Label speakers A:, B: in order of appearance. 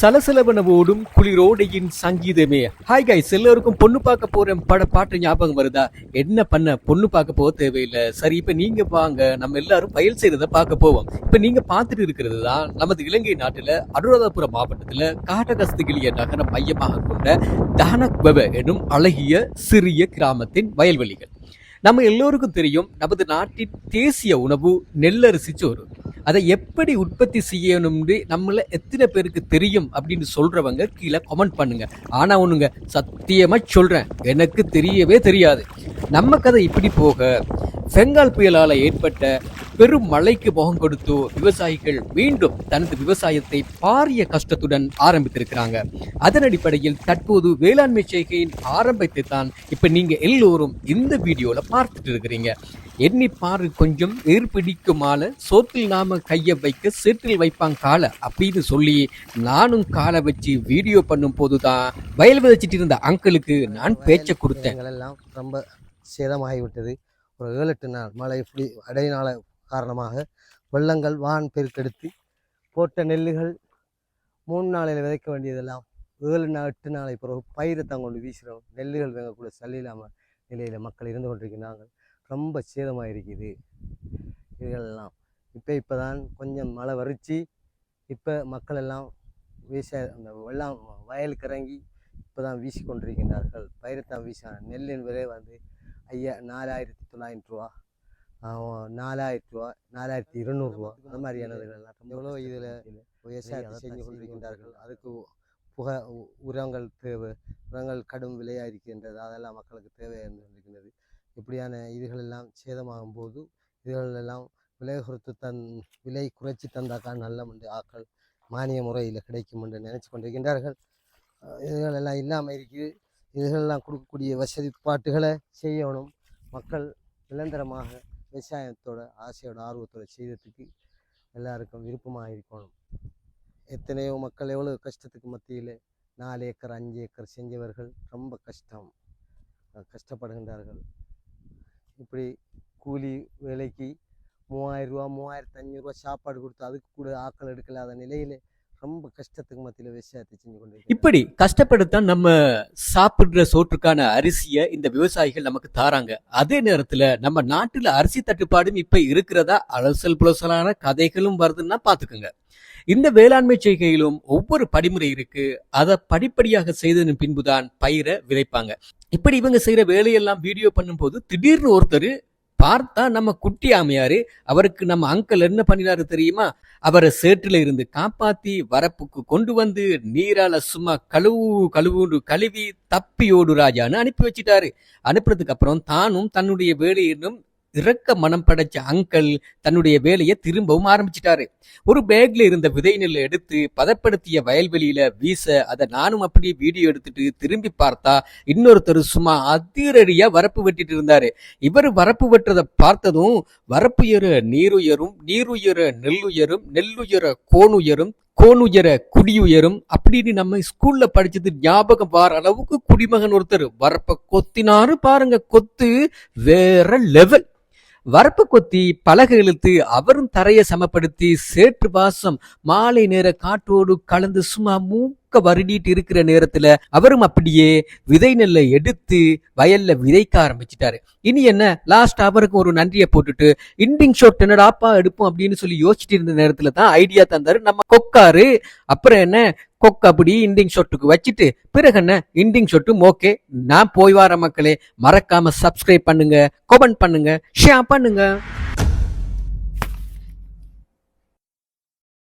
A: சலசலவனவோடும் குளிரோடையின் சங்கீதமே. Hi guys எல்லாருக்கும் பொண்ணு பார்க்க போறேன். பட பாட்டு ஞாபகம் வருதா? என்ன பண்ண? பொண்ணு பார்க்க போக தேவையில்லை. சரி இப்போ நீங்க வாங்க. நம்ம எல்லாரும் பயல் செய்யறத பார்க்க போவோம். இப்போ நீங்க பார்த்துட்டு இருக்கிறது தான் நமது இலங்கை நாட்டில் அனுராதபுரம் மாவட்டத்தில் காட்டகஸ்தகிலிய நகர மையமாக கொண்ட தானக்பவ எனும் அழகிய சிறிய கிராமத்தின் வயல்வெளிகள். நம்ம எல்லோருக்கும் தெரியும் நமது நாட்டின் தேசிய உணவு நெல்லரிசி சோறு. அதை எப்படி உற்பத்தி செய்யணும்னு நம்மள எத்தனை பேருக்கு தெரியும் அப்படின்னு சொல்றவங்க கீழே கமெண்ட் பண்ணுங்க. ஆனா ஒண்ணுங்க சத்தியமா சொல்றேன். எனக்கு தெரியவே தெரியாது. நம்ம கதை இப்படி போக பெங்கால் புயலால் ஏற்பட்ட பெரும் மழைக்கு முகம் கொடுத்து விவசாயிகள் மீண்டும் தனது விவசாயத்தை பாரிய கஷ்டத்துடன் ஆரம்பித்திருக்கிறாங்க. அதன் அடிப்படையில் தற்போது வேளாண்மை செய்கையின் ஆரம்பத்தை தான் இப்ப நீங்க எல்லோரும் இந்த வீடியோல பார்த்துட்டு இருக்கிறீங்க. எண்ணி பாரு கொஞ்சம் ஏற்பிடிக்குமால சோத்தில் நாம கைய வைக்க சேற்றில் வைப்பாங்க காலை அப்படின்னு சொல்லி நானும் காலை வச்சு வீடியோ பண்ணும் போதுதான் வயல் விதைச்சிட்டு இருந்த அங்கிளுக்கு நான் பேச்ச கொடுத்தேன்.
B: எல்லாம் ரொம்ப சேதமாகிவிட்டது. ஒரு ஏழு எட்டு நாள் மழை இப்படி அடையினால காரணமாக வெள்ளங்கள் வான் பெருக்கெடுத்து போட்ட நெல்லுகள் மூணு நாளையில் விதைக்க வேண்டியதெல்லாம் ஏழு நாள் எட்டு நாளை பிறகு பயிரை தான் கொண்டு வீசுகிறோம் நெல்லுகள் வேங்கக்கூட சல்லில்லாமல் நிலையில் மக்கள் இருந்து கொண்டிருக்கிறாங்க. ரொம்ப சேதமாக இருக்குது இதுகளெல்லாம் இப்போ இப்போ தான் கொஞ்சம் மழை வரிச்சு இப்போ மக்கள் எல்லாம் வீச அந்த வெள்ளம் வயலுக்கு இறங்கி இப்போ தான் வீசி கொண்டிருக்கின்றார்கள் பயிரைத்தான் வீச நெல்லின் விலை வந்து ஐயா நாலாயிரத்தி தொள்ளாயிரம் ரூபா. நாலாயிரத்தி ரூபா நாலாயிரத்தி இருநூறுவா அந்த மாதிரியானதுகளெல்லாம் எவ்வளோ இதில் விவசாயத்தை செஞ்சு கொண்டிருக்கின்றார்கள் அதுக்கு புக உரங்கள் தேவை உரங்கள் கடும் விலையாக இருக்கின்றது அதெல்லாம் மக்களுக்கு தேவை இருக்கின்றது. இப்படியான இதுகளெல்லாம் சேதமாகும் போது இதுகளெல்லாம் விலை குறைத்து தன் விலை குறைச்சி தந்தாக்கா நல்ல என்று ஆக்கள் மானிய முறையில் கிடைக்கும் என்று நினைச்சு கொண்டிருக்கின்றார்கள். இதுகளெல்லாம் இல்லாமல் இருக்குது இதுகளெல்லாம் கொடுக்கக்கூடிய வசதி பாட்டுகளை செய்யணும். மக்கள் நிரந்தரமாக விவசாயத்தோட ஆசையோட ஆர்வத்தோட செய்யறதுக்கு எல்லாருக்கும் விருப்பமாக இருக்கணும் எத்தனையோ மக்கள் எவ்வளோ கஷ்டத்துக்கு மத்தியில் நாலு ஏக்கர் அஞ்சு ஏக்கர் செஞ்சவர்கள் ரொம்ப கஷ்டம். கஷ்டப்படுகின்றார்கள். இப்படி கூலி வேலைக்கு மூவாயிரம் ரூபா மூவாயிரத்து அஞ்சூறுரூவா சாப்பாடு கொடுத்து அதுக்கு கூட ஆக்கள் எடுக்கலாத நிலையில் ரொம்ப கஷ்டத்துக்கு மத்தியில் விவசாயத்தை செஞ்சு கொண்டு
A: இப்படி கஷ்டப்படுத்தான் நம்ம சாப்பிடுற சோற்றுக்கான அரிசியை இந்த விவசாயிகள் நமக்கு தாராங்க. அதே நேரத்தில் நம்ம நாட்டில் அரிசி தட்டுப்பாடும் இப்போ இருக்கிறதா? அலசல் புலசலான கதைகளும் வருதுன்னா பார்த்துக்குங்க இந்த வேளாண்மை செய்கையிலும் ஒவ்வொரு படிமுறை இருக்கு. அதை படிப்படியாக செய்ததன் பின்புதான் பயிரை விதைப்பாங்க. இப்படி இவங்க செய்யற வேலையெல்லாம் வீடியோ பண்ணும்போது திடீர்னு ஒருத்தர் பார்த்தா நம்ம குட்டி ஆமையாரு அவருக்கு நம்ம அங்கிள் என்ன பண்ணினாரு தெரியுமா? அவரை சேற்றுல இருந்து காப்பாத்தி வரப்புக்கு கொண்டு வந்து நீரால சும்மா கழுவு கழுவுண்டு கழுவி தப்பியோடு ராஜான்னு அனுப்பி வச்சிட்டாரு. அனுப்புறதுக்கு அப்புறம் தானும் தன்னுடைய வேலையினும் இறக்க மனம் படைச்ச அங்கிள் தன்னுடைய வேலையை திரும்பவும் ஆரம்பிச்சிட்டாரு. ஒரு பேக்ல இருந்த விதை நெல்லை எடுத்து பதப்படுத்திய வயல்வெளியில வீச அதை நானும் அப்படியே வீடியோ எடுத்துட்டு திரும்பி பார்த்தா இன்னொருத்தர் சும்மா அதிரடியா வரப்பு வெட்டிட்டு இருந்தாரு. இவர் வரப்பு வெட்டுறதை பார்த்ததும் வரப்புயர நீருயரும் நீருயர நெல்லுயரும் நெல்லுயர கோணுயரும் கோணுயர குடியுயரும் அப்படின்னு நம்ம ஸ்கூல்ல படிச்சது ஞாபகம் வார அளவுக்கு குடிமகன் ஒருத்தர். வரப்ப கொத்தினாரு பாருங்க கொத்து வேற லெவல் வரப்பு கொத்தி பலகை இழுத்து அவரும் தரையை சமப்படுத்தி சேற்று வாசம் மாலை நேர காற்றோடு கலந்து சும்மா மூ மூக்க வருடிட்டு இருக்கிற நேரத்துல அவரும் அப்படியே விதை நெல்லை எடுத்து வயல்ல விதைக்க ஆரம்பிச்சிட்டாரு. இனி என்ன? லாஸ்ட் அவருக்கு ஒரு நன்றியை போட்டுட்டு இண்டிங் ஷாட் என்னடாப்பா எடுப்போம் அப்படின்னு சொல்லி யோசிச்சுட்டு இருந்த நேரத்துல தான் ஐடியா தந்தாரு நம்ம கொக்காரு. அப்புறம் என்ன? கொக் அப்படி இண்டிங் ஷாட்டுக்கு வச்சுட்டு பிறகு என்ன? இண்டிங் ஷாட்டும் ஓகே நான் போய் வர மக்களே மறக்காம சப்ஸ்கிரைப் பண்ணுங்க கமெண்ட் பண்ணுங்க ஷேர் பண்ணுங்க.